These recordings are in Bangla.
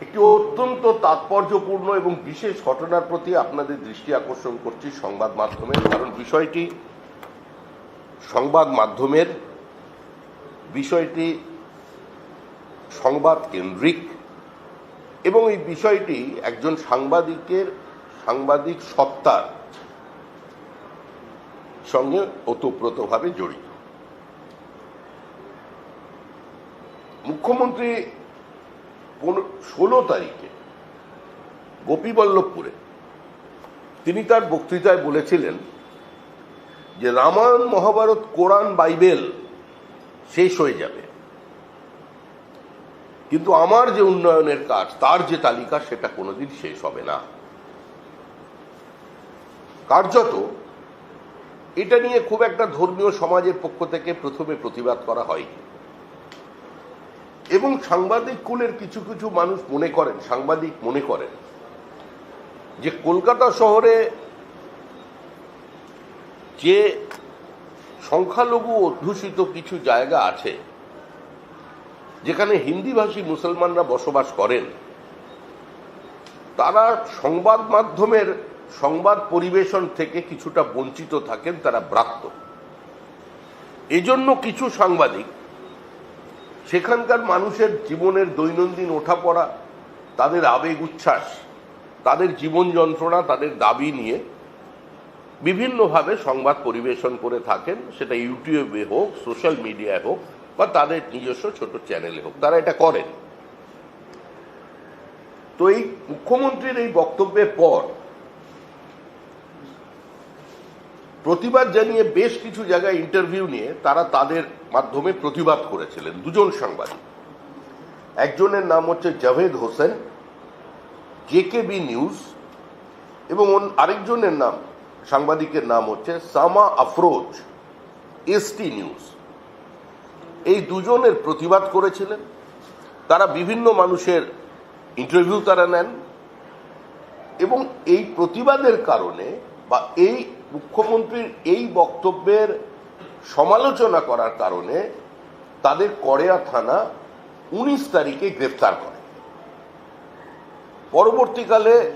একটি অত্যন্ত তাৎপর্যপূর্ণ এবং বিশেষ ঘটনার প্রতি আপনাদের দৃষ্টি আকর্ষণ করছি সংবাদ মাধ্যমের কারণ বিষয়টি সংবাদ মাধ্যমের, বিষয়টি সংবাদ কেন্দ্রিক এবং এই বিষয়টি একজন সাংবাদিকের, সাংবাদিক সত্তার সঙ্গে ওতপ্রোতভাবে জড়িত। মুখ্যমন্ত্রী ষোলো তারিখে গোপীবল্লভপুরে তিনি তার বক্তৃতায় বলেছিলেন যে রামায়ণ, মহাভারত, কোরআন, বাইবেল শেষ হয়ে যাবে। কিন্তু আমার যে উন্নয়নের কাজ, তার যে তালিকা, সেটা কোনোদিন শেষ হবে না। কার্যত এটা নিয়ে খুব একটা ধর্মীয় সমাজের পক্ষ থেকে প্রথমে প্রতিবাদ করা হয়নি। এবং সাংবাদিক কুলের কিছু কিছু মানুষ মনে করেন, সাংবাদিক মনে করেন, যে কলকাতা শহরে যে সংখ্যালঘু অধ্যুষিত কিছু জায়গা আছে, যেখানে হিন্দিভাষী মুসলমানরা বসবাস করেন, তারা সংবাদ মাধ্যমের সংবাদ পরিবেশন থেকে কিছুটা বঞ্চিত থাকেন, তারা ব্রাত্য। এজন্য কিছু সাংবাদিক সেখানকার মানুষের জীবনের দৈনন্দিন ওঠাপড়া, তাদের আবেগ উচ্ছ্বাস, তাদের জীবন যন্ত্রণা, তাদের দাবি নিয়ে বিভিন্নভাবে সংবাদ পরিবেশন করে থাকেন। সেটা ইউটিউবে হোক, সোশ্যাল মিডিয়ায় হোক, বা তাদের নিজস্ব ছোট চ্যানেলে হোক, তারা এটা করেন। তো এই মুখ্যমন্ত্রীর এই বক্তব্যের পর প্রতিবাদ জানিয়ে বেশ কিছু জায়গায় ইন্টারভিউ নিয়ে তারা তাদের মাধ্যমে প্রতিবাদ করেছিলেন দুজন সাংবাদিক। একজনের নাম হচ্ছে জাভেদ হোসেন, জেকেবি নিউজ, এবং আরেকজনের নাম, সাংবাদিকের নাম হচ্ছে সামা আফরোজ এসটি নিউজ। এই দুজনের প্রতিবাদ করেছিলেন। তারা বিভিন্ন মানুষের ইন্টারভিউ তারা নেন, এবং এই প্রতিবাদের কারণে বা এই মুখ্যমন্ত্রীর এই বক্তব্যের সমালোচনা করার কারণে তাদের করেয়া থানা উনিশ তারিখে গ্রেফতার করে। পরবর্তীকালে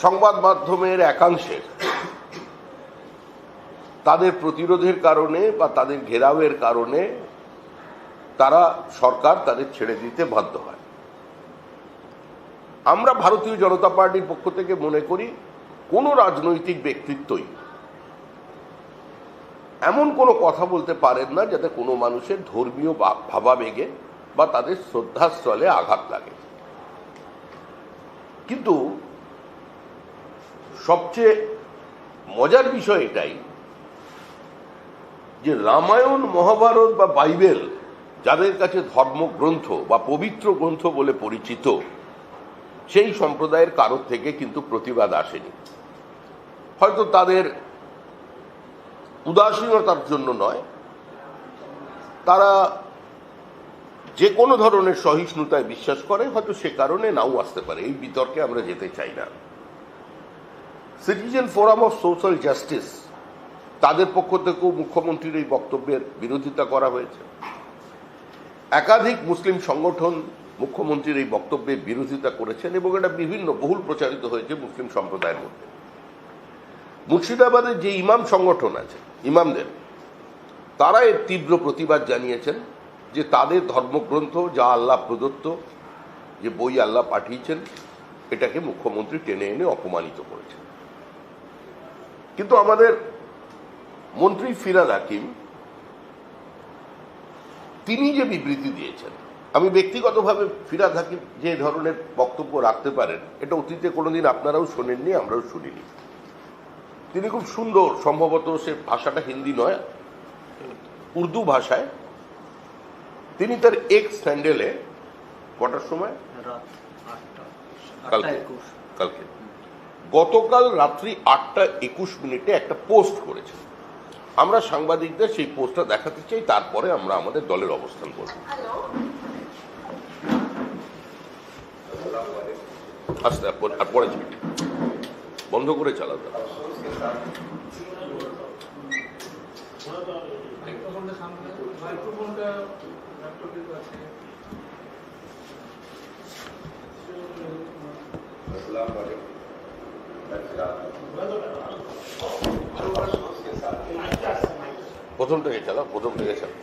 সংবাদ মাধ্যমের একাংশের তাদের প্রতিরোধের কারণে বা তাদের ঘেরাওয়ের কারণে তারা সরকার তাদের ছেড়ে দিতে বাধ্য হয়। আমরা ভারতীয় জনতা পার্টির পক্ষ থেকে মনে করি কোনো রাজনৈতিক ব্যক্তিত্বই এমন কোনো কথা বলতে পারেন না যাতে কোনো মানুষের ধর্মীয় ভাবাবেগে বা তাদের শ্রদ্ধাস্থলে আঘাত লাগে। কিন্তু সবচেয়ে মজার বিষয় এটাই যে রামায়ণ, মহাভারত বা বাইবেল যাদের কাছে ধর্মগ্রন্থ বা পবিত্র গ্রন্থ বলে পরিচিত, সেই সম্প্রদায়ের কারোর থেকে কিন্তু প্রতিবাদ আসেনি। হয়তো তাদের উদাসীনতার জন্য নয়। তারা যে কোনো ধরনের সহিষ্ণুতায় বিশ্বাস করে, হয়তো সে কারণে নাও আসতে পারে। এই বিতর্কে আমরা যেতে চাই না। Citizen forum of social justice তাদের পক্ষ থেকেও মুখ্যমন্ত্রীর এই বক্তব্যের বিরোধিতা করা হয়েছে। একাধিক মুসলিম সংগঠন মুখ্যমন্ত্রীর এই বক্তব্যের বিরোধিতা করেছেন এবং এটা বিভিন্ন বহুল প্রচারিত হয়েছে মুসলিম সম্প্রদায়ের মধ্যে। মুর্শিদাবাদের যে ইমাম সংগঠন আছে, ইমামদের, তারা এর তীব্র প্রতিবাদ জানিয়েছেন যে তাদের ধর্মগ্রন্থ যা আল্লাহ প্রদত্ত, যে বই আল্লাহ পাঠিয়েছেন, এটাকে মুখ্যমন্ত্রী টেনে এনে অপমানিত করেছেন। কিন্তু আমাদের মন্ত্রী ফিরাদ হাকিম, তিনি যে বিবৃতি দিয়েছেন, আমি ব্যক্তিগতভাবে ফিরাদ হাকিম যে ধরনের বক্তব্য রাখতে পারেন, এটা অতীতে কোনোদিন আপনারাও শোনেননি, আমরাও শুনিনি। তিনি খুব সুন্দর সম্ভবত সে ভাষাটা হিন্দি নয় উর্দু ভাষায়। তিনি তার এক্স স্যান্ডেলে কটার সময়? কালকে। কালকে। গতকাল রাত্রি আটটা একুশ মিনিটে একটা পোস্ট করেছে। আমরা সাংবাদিকদের সেই পোস্টটা দেখাতে চাই তারপরে আমরা আমাদের দলের অবস্থান করব। আস্তে আর পরে-। বন্ধ করে চালাতে হবে। প্রথম থেকে চালাও প্রথম থেকে চালাও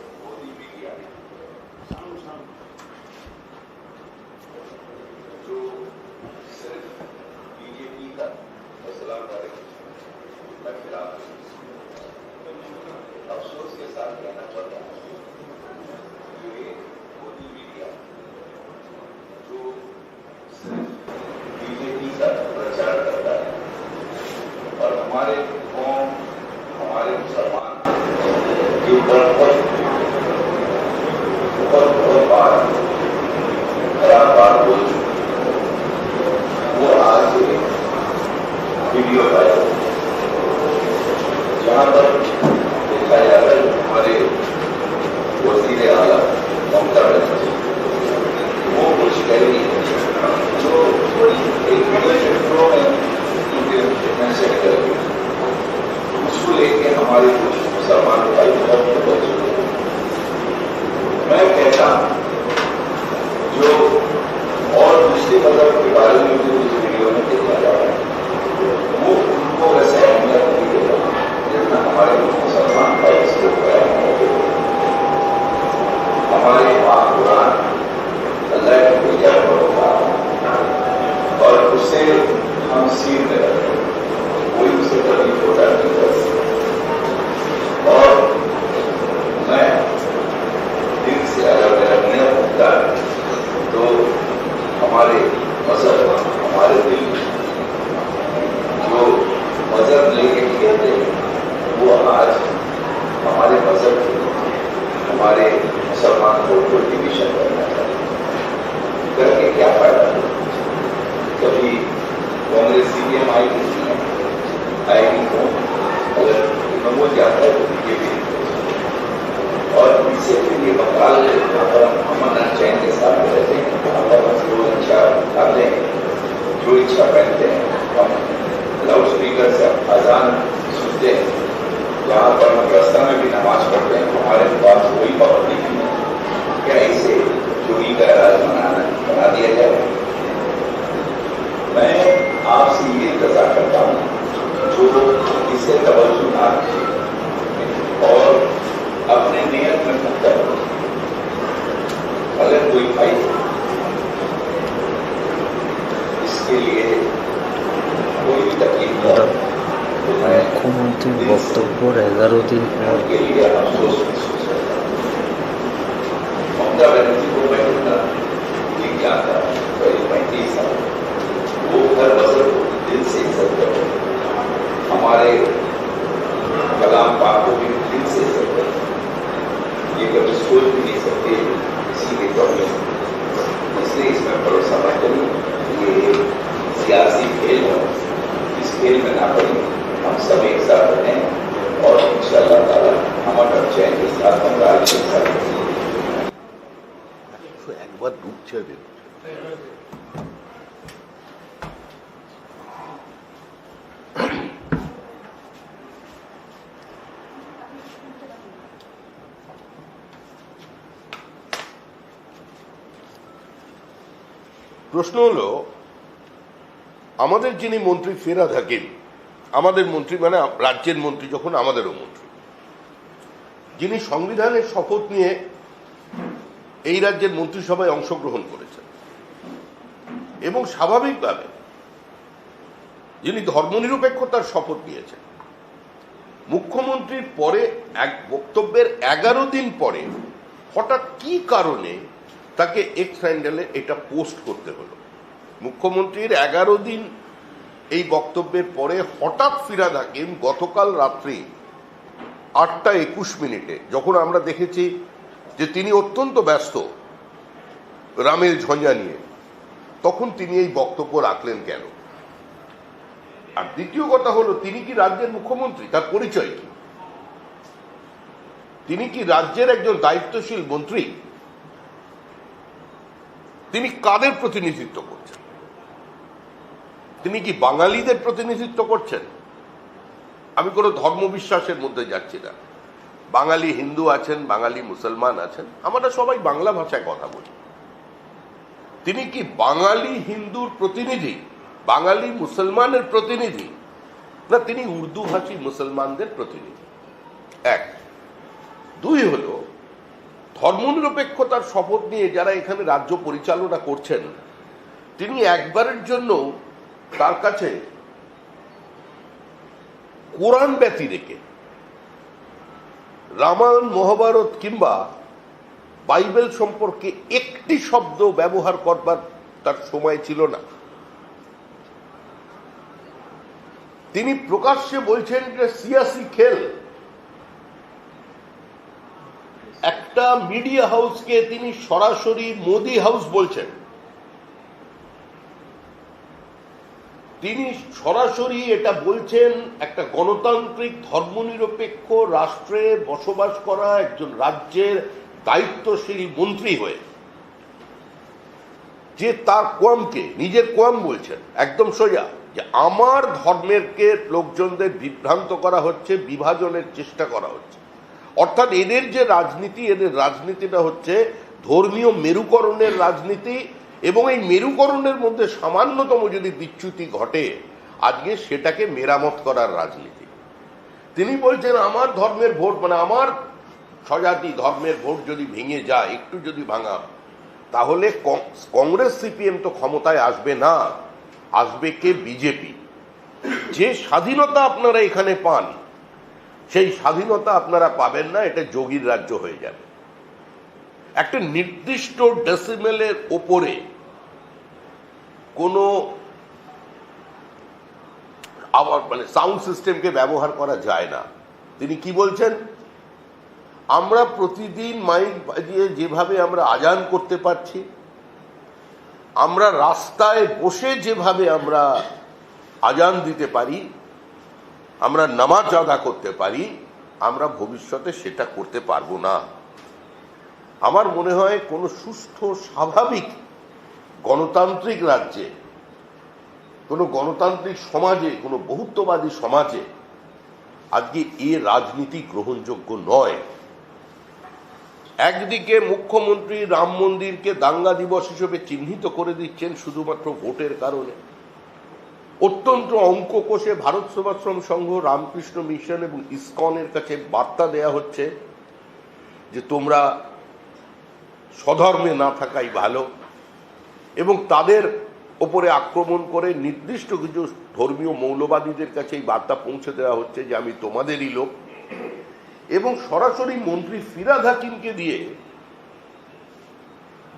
हमारे कुछ मुसलमान भाई बहुत बदल चुके हैं मैं कहता हूँ जो और दूसरे मज़हब के बारे में जो इस वीडियो में देखा जा रहा है वो उनको वैसे अहमियत नहीं देगा जितना हमारे मुसलमान भाई इसके ऊपर अहमियत देते हैं। हमारे वहाँ कुरान अल्लाह की पूजा होता और उससे हम सीख में रहते हैं। कोई उसे कभी छोटा नहीं कर सकता और मैं दिल से अगर मेरा नियत होता है तो हमारे मज़हब हमारे दिल में जो मज़हब लेके खेलते हैं वो आज हमारे मज़हब के हमारे मुसलमान को को डिविजन करना चाहिए करके क्या फ़ायदा कभी कांग्रेस सीपीएम आएगी आएगी तो अगर नमो जाता है तो बीजेपी और इससे फिर ये बंगाल यहाँ पर हम अमन के साथ रहते हैं यहाँ पर जो इच्छा खाते हैं जो इच्छा पहनते हैं। हम लाउड स्पीकर से अजान सुनते हैं। यहाँ पर हम रास्ता में भी नमाज़ पढ़ते हैं। हमारे पास कोई पाबंदी नहीं है। क्या इसे चोरी का राज बनाना बना दिया जाए? मैं आपसे ये इंतज़ार करता हूँ, जो इससे तवज्जो ना और अपने नियत में हो अगर कोई भाई इसके लिए कोई भी तकलीफ हो तो मैं মুখ্যমন্ত্রীর বক্তব্যর এগারো দিন পর उनके लिए अफसोस महसूस करता हूं। ममता बनर्जी को मैं कितना ठीक जानता हूं करीब पैंतीस साल वो हर मजहब को दिल से इज्जत करते हैं। हमारे कलाम पाक को भी दिल से इज्जत करते हैं। ये कभी सोच भी नहीं सकते ঢুকছে দিন। প্রশ্ন হলো, আমাদের যিনি মন্ত্রী ফেরাদ হাকিম আমাদের মন্ত্রী মানে রাজ্যের মন্ত্রী যখন আমাদেরও মন্ত্রী। যিনি সংবিধানের শপথ নিয়ে এই রাজ্যের মন্ত্রিসভায় অংশগ্রহণ করেছেন। এবং স্বাভাবিকভাবে যিনি ধর্মনিরপেক্ষতার শপথ নিয়েছেন, মুখ্যমন্ত্রীর পরে এক বক্তব্যের এগারো দিন পরে হঠাৎ কি কারণে তাকে এক্স হ্যান্ডেলে এটা পোস্ট করতে হলো? মুখ্যমন্ত্রীর এগারো দিন এই বক্তব্যের পরে হঠাৎ ফিরাদ হাকিম গতকাল রাত্রি আটটা একুশ মিনিটে, যখন আমরা দেখেছি যে তিনি অত্যন্ত ব্যস্ত রামের ঝঞ্ঝা নিয়ে। তখন তিনি এই বক্তব্য রাখলেন কেন? আর দ্বিতীয় কথা হলো, তিনি কি রাজ্যের মুখ্যমন্ত্রী? তার পরিচয় কি? তিনি কি রাজ্যের একজন দায়িত্বশীল মন্ত্রী? তিনি কাদের প্রতিনিধিত্ব করছেন? তিনি কি বাঙালিদের প্রতিনিধিত্ব করছেন? আমি কোনো ধর্মবিশ্বাসের মধ্যে যাচ্ছি না। বাঙালি হিন্দু আছেন, বাঙালি মুসলমান আছেন, আমরা সবাই বাংলা ভাষায় কথা বলি। তিনি কি বাঙালি হিন্দুর প্রতিনিধি? বাঙালি মুসলমানের প্রতিনিধি? না, তিনি উর্দু ভাষী মুসলমানদের প্রতিনিধি। এক। দুই হলো, ধর্মনিরপেক্ষতার শপথ নিয়ে যারা এখানে রাজ্য পরিচালনা করছেন, তিনি একবারের জন্য তার কাছে কোরআন ব্যতি রেখে রামায়ণ, মহাভারত কিংবা বাইবেল সম্পর্কে একটি শব্দ ব্যবহার করবার তার সময় ছিল না। তিনি প্রকাশ্যে বলছেন যে, সিয়াসি খেল, একটা মিডিয়া হাউসকে তিনি সরাসরি মোদি হাউস বলছেন। তিনি সরাসরি এটা বলছেন একটা গণতান্ত্রিক ধর্মনিরপেক্ষ রাষ্ট্রে বসবাস করা একজন রাজ্যের দায়িত্বশীল মন্ত্রী হয়ে, যে তার কোয়ামকে, নিজের কোয়াম বলছেন, একদম সোজা, যে আমার ধর্মেরকে লোকজনদের বিভ্রান্ত করা হচ্ছে, বিভাজনের চেষ্টা করা হচ্ছে। অর্থাৎ এদের যে রাজনীতি, এদের রাজনীতিটা হচ্ছে ধর্মীয় মেরুকরণের রাজনীতি এবং এই মেরুকরণের মধ্যে সামান্যতম যদি বিচ্যুতি ঘটে, আজকে সেটাকে মেরামত করার রাজনীতি। তিনি বলছেন, আমার ধর্মের ভোট মানে আমার স্বজাতি ধর্মের ভোট যদি ভেঙে যায়, একটু যদি ভাঙা, তাহলে কংগ্রেস সিপিএম তো ক্ষমতায় আসবে না, আসবে কে বিজেপি? যে স্বাধীনতা আপনারা এখানে পান, সেই স্বাধীনতা আপনারা পাবেন না, এটা যোগীর রাজ্য হয়ে যাবে। একটা নির্দিষ্ট ডেসিমেলের ওপরে কোনো আবার মানে সাউন্ড সিস্টেমকে ব্যবহার করা যায় না। তিনি কি বলছেন? আমরা প্রতিদিন মাইক বাজিয়ে যেভাবে আমরা আজান করতে পারছি, আমরা রাস্তায় বসে যেভাবে আমরা আজান দিতে পারি, আমরা নামাজ আদা করতে পারি, আমরা ভবিষ্যতে সেটা করতে পারব না। আমার মনে হয় কোনো সুস্থ, স্বাভাবিক গণতান্ত্রিক রাজ্যে, কোনো গণতান্ত্রিক সমাজে, কোনো বহুত্ববাদী সমাজে আজকে এ রাজনীতি গ্রহণযোগ্য নয়। একদিকে মুখ্যমন্ত্রী রাম মন্দিরকে দাঙ্গা দিবস হিসেবে চিহ্নিত করে দিচ্ছেন শুধুমাত্র ভোটের কারণে। অত্যন্ত অঙ্ক কোষে ভারত সেবাশ্রম সংঘ, রামকৃষ্ণ মিশন এবং ইসকনের কাছে বার্তা দেয়া হচ্ছে যে তোমরা স্বধর্মে না থাকাই ভালো এবং তাদের ওপরে আক্রমণ করে নির্দিষ্ট কিছু ধর্মীয় মৌলবাদীদের কাছে এই বার্তা পৌঁছে দেওয়া হচ্ছে যে আমি তোমাদেরই লোক। এবং সরাসরি মন্ত্রী ফিরাদ হাকিমকে দিয়ে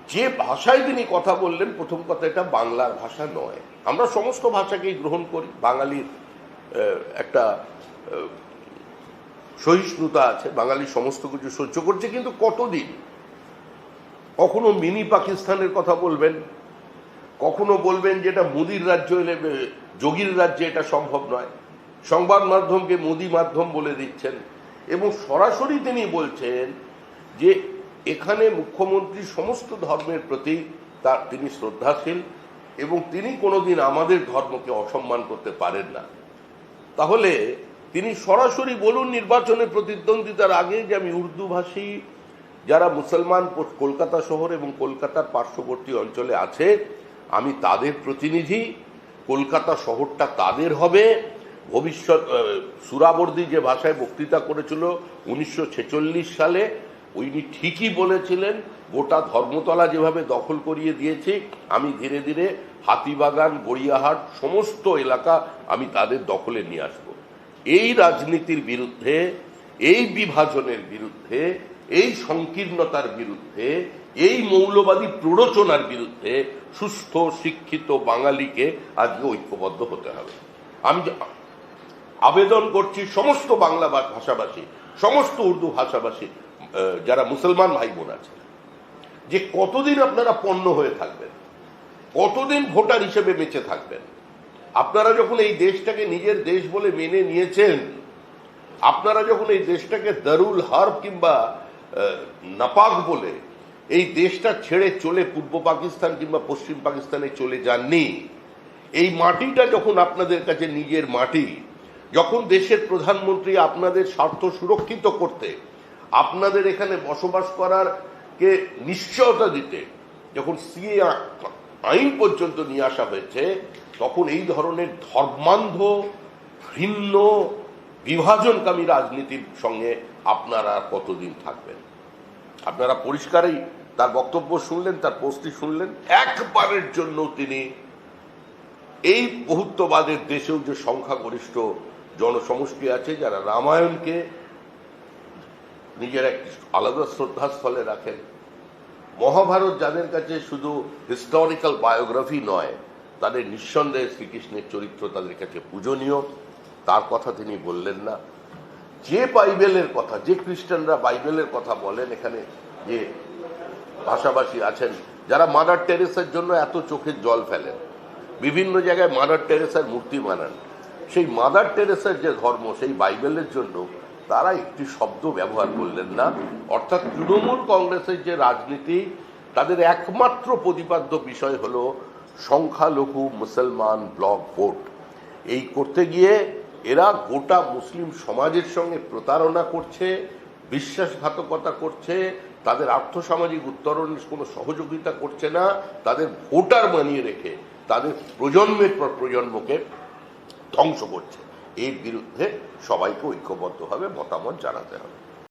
যে ভাষায় তিনি কথা বললেন, প্রথম কথা এটা বাংলার ভাষা নয়। আমরা সমস্ত ভাষাকেই গ্রহণ করি। বাঙালির একটা সহিষ্ণুতা আছে, বাঙালি সমস্ত কিছু সহ্য করছে, কিন্তু কতদিন? কখনো মিনি পাকিস্তানের কথা বলবেন, কখনো বলবেন যে এটা মোদির রাজ্য এলে যোগীর রাজ্যে এটা সম্ভব নয়। সংবাদ মাধ্যমকে মোদি মাধ্যম বলে দিচ্ছেন। এবং সরাসরি তিনি বলছেন যে এখানে মুখ্যমন্ত্রী সমস্ত ধর্মের প্রতি তার, তিনি শ্রদ্ধাশীল এবং তিনি কোনোদিন আমাদের ধর্মকে অসম্মান করতে পারেন না। তাহলে তিনি সরাসরি বলুন নির্বাচনে প্রতিদ্বন্দ্বিতার আগে যে আমি উর্দু ভাষী যারা মুসলমান কলকাতা শহর এবং কলকাতার পার্শ্ববর্তী অঞ্চলে আছে, আমি তাদের প্রতিনিধি। কলকাতা শহরটা তাদের হবে? ভবিষ্যৎ সুরাবর্দী যে ভাষায় বক্তৃতা করেছিল উনিশশো ছেচল্লিশ সালে, উনি ঠিকই বলেছিলেন, গোটা ধর্মতলা যেভাবে দখল করিয়ে দিয়েছি, আমি ধীরে ধীরে হাতিবাগান, গড়িয়াহাট, সমস্ত এলাকা আমি তাদের দখলে নিয়ে আসব। এই রাজনীতির বিরুদ্ধে, এই বিভাজনের বিরুদ্ধে এই সংকীর্ণতার বিরুদ্ধে, এই মৌলবাদী প্ররোচনার বিরুদ্ধে সুস্থ, শিক্ষিত বাঙালিকে আজকে ঐক্যবদ্ধ হতে হবে। আমি আবেদন করছি সমস্ত বাংলা ভাষাভাষী, সমস্ত উর্দু ভাষাভাষী যারা মুসলমান ভাই বোন আছে যে কতদিন আপনারা পণ্য হয়ে থাকবেন, কতদিন ভোটার হিসেবে বেঁচে থাকবেন, আপনারা যখন এই দেশটাকে নিজের দেশ বলে মেনে নিয়েছেন, আপনারা যখন এই দেশটাকে দারুল হার্ব কিংবা নাপাক বলে এই দেশটা ছেড়ে চলে পূর্ব পাকিস্তান কিংবা পশ্চিম পাকিস্তানে চলে যাননি। এই মাটিটা যখন আপনাদের কাছে নিজের মাটি, যখন দেশের প্রধানমন্ত্রী আপনাদের স্বার্থ সুরক্ষিত করতে, আপনাদের এখানে বসবাস করার কে নিশ্চয়তা দিতে, যখন সিএ আইন পর্যন্ত নিয়ে আসা হয়েছে, তখন এই ধরনের ধর্মান্ধ, ঘৃণ্য, বিভাজনকামী রাজনীতির সঙ্গে আপনারা কতদিন থাকবেন? আপনারা পরিষ্কারই তার বক্তব্য শুনলেন, তার পোস্টটি শুনলেন। একবারের জন্য তিনি এই বহুত্ববাদের দেশেও যে সংখ্যাগরিষ্ঠ জনসমষ্টি আছে, যারা রামায়ণকে নিজের একটি আলাদা শ্রদ্ধাস্থলে রাখেন। মহাভারত যাদের কাছে শুধু হিস্টোরিক্যাল বায়োগ্রাফি নয়, তাদের নিঃসন্দেহে শ্রীকৃষ্ণের চরিত্র তাদের কাছে পূজনীয়। তার কথা তিনি বললেন না। যে বাইবেলের কথা, যে খ্রিস্টানরা বাইবেলের কথা বলেন এখানে যে ভাষাভাষী আছেন, যারা মাদার টেরেসার জন্য এত চোখের জল ফেলেন, বিভিন্ন জায়গায় মাদার টেরেসার মূর্তি বানান, সেই মাদার টেরেসার যে ধর্ম, সেই বাইবেলের জন্য তারা একটি শব্দ ব্যবহার করলেন না। অর্থাৎ তৃণমূল কংগ্রেসের যে রাজনীতি, তাদের একমাত্র প্রতিপাদ্য বিষয় হলো, সংখ্যালঘু মুসলমান ব্লক ভোট। এই করতে গিয়ে এরা গোটা মুসলিম সমাজের সঙ্গে প্রতারণা করছে, বিশ্বাসঘাতকতা করছে, তাদের আর্থসামাজিক উত্তরণের কোনো সহযোগিতা করছে না, তাদের ভোটার বানিয়ে রেখে তাদের প্রজন্মের পর প্রজন্মকে ধ্বংস করছে। এর বিরুদ্ধে সবাইকে ঐক্যবদ্ধভাবে মতামত জানাতে হবে।